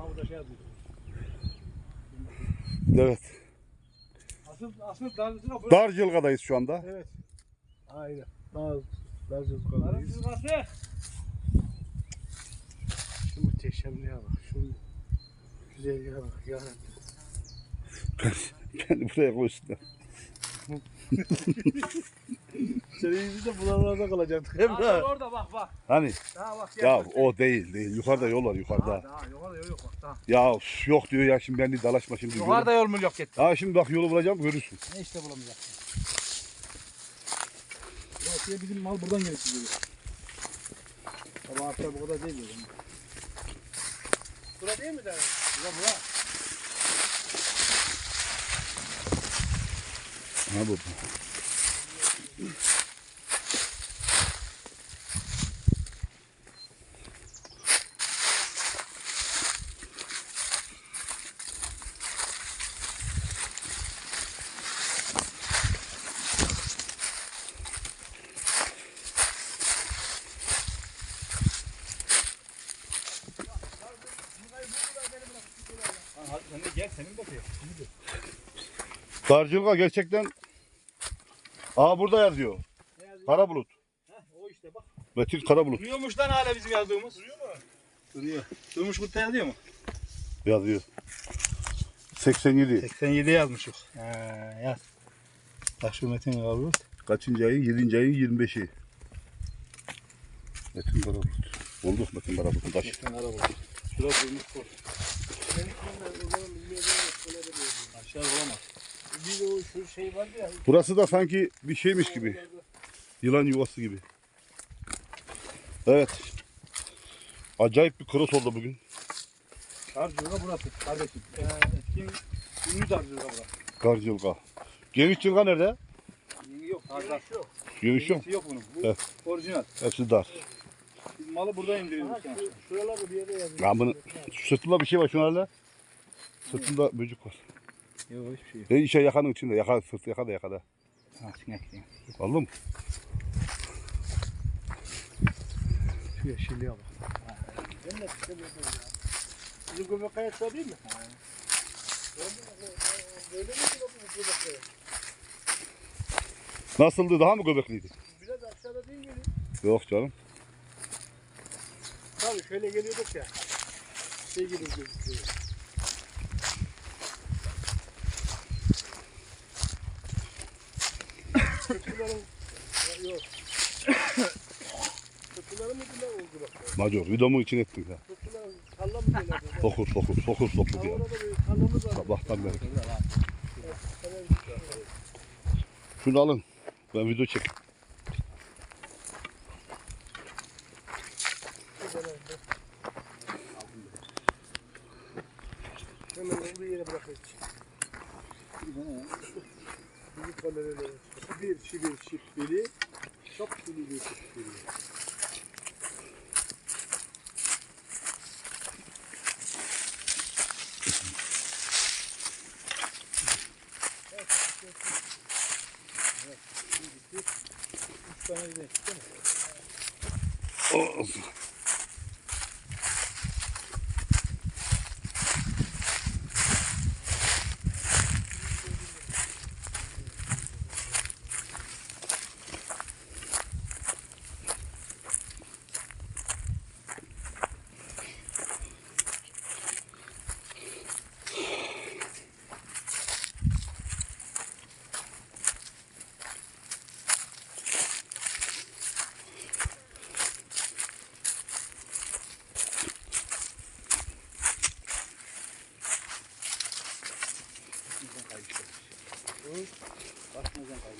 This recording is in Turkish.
Mahmut da şey yazıyor. Evet. Asıl asıl darcılığa bu. Darcılga'dayız şu anda. Evet. Aynen. Daha darcılık kadar. Şu muhteşemliğe bak. Şu güzelliğe bak. Ya. Kendi buraya koysunlar. Senin de buralarda kalacaktık. Hem Aa, orada bak bak. Hani Daha bak. gel ya bak. o değil değil. Yukarıda yol var Daha, yukarıda. daha yukarıda yol yok bak daha. Ya üf, yok diyor ya şimdi ben de dalaşma şimdi. Yukarıda yol mu yok gitti. Ha şimdi bak yolu bulacağım görürsün. Ne işte bulamayacaksın. Buraya bizim mal buradan gelip gidiyor. Ama hatta bu kadar değil mi? Bura değil mi daha? Bura bura. Ha bu. Sen de gel senin bakıyor. Darcılga gerçekten Aa burada yazıyor. Ne yazıyor? Kara bulut. Heh, o işte bak. Metin kara bulut Duruyormuş lan hala bizim yazdığımız. Duruyor mu? Duruyor. Durmuş Kutlu yazıyor mu? yazıyor. 87. 87 yazmışık. He yaz. Bak şu Metin kavru. Kaçıncı ayın? 7. ayın 25'i. Metin kara bulut. Bulduk Metin kara bulut. Taş. Metin kavru. Şurada durmuş kol. Aşağı bulamaz. Bir de o şu şey vardı ya. Burası da sanki bir şeymiş gibi. Yılan yuvası gibi. Evet. Acayip bir cross oldu bugün. Darcılığa burası kardeşim. Ee, etkin ünlü darcılığa burası. Garcılga. Geviç Cılga nerede? Yok. Darcılık yok. Geviç yok. yok bunun. Bu Evet. orijinal. Hepsi dar. Biz malı burada indiriyoruz. Ha, şu, şuralarda bir yere yazıyor. Ya bunu sırtında bir şey var şunlarla. Sırtında böcük var. Yok hiçbir şey yok. E işe yakanın içinde. Yaka, sırt yakada yakada. Ha sinek sinek. Anladın mı? Şu yeşilliğe bak. Ben de istemiyorum ya. Bizim göbek kayakta değil mi? Böyle mi bu göbek? Nasıldı? Daha mı göbekliydi? Biraz aşağıda değil miydi? Yok canım. Tabii şöyle geliyorduk ya. Şey gibi gözüküyor. Ya yok. Köprülerin mi bunlar oldu bak. Macor videomu için ettin ya. Köprülerin tarla mı? Fokus fokus fokus fokus Ha, ya. orada bir tarlamız var. Sabahtan beri. Şunu alın. Ben video çek. Hemen olduğu yere bırakıyoruz. Kamerayla. Şibir, şibir, şibiri. Çok şibiri, şibiri. Üç tane de çıktı mı? Bak mı zaten?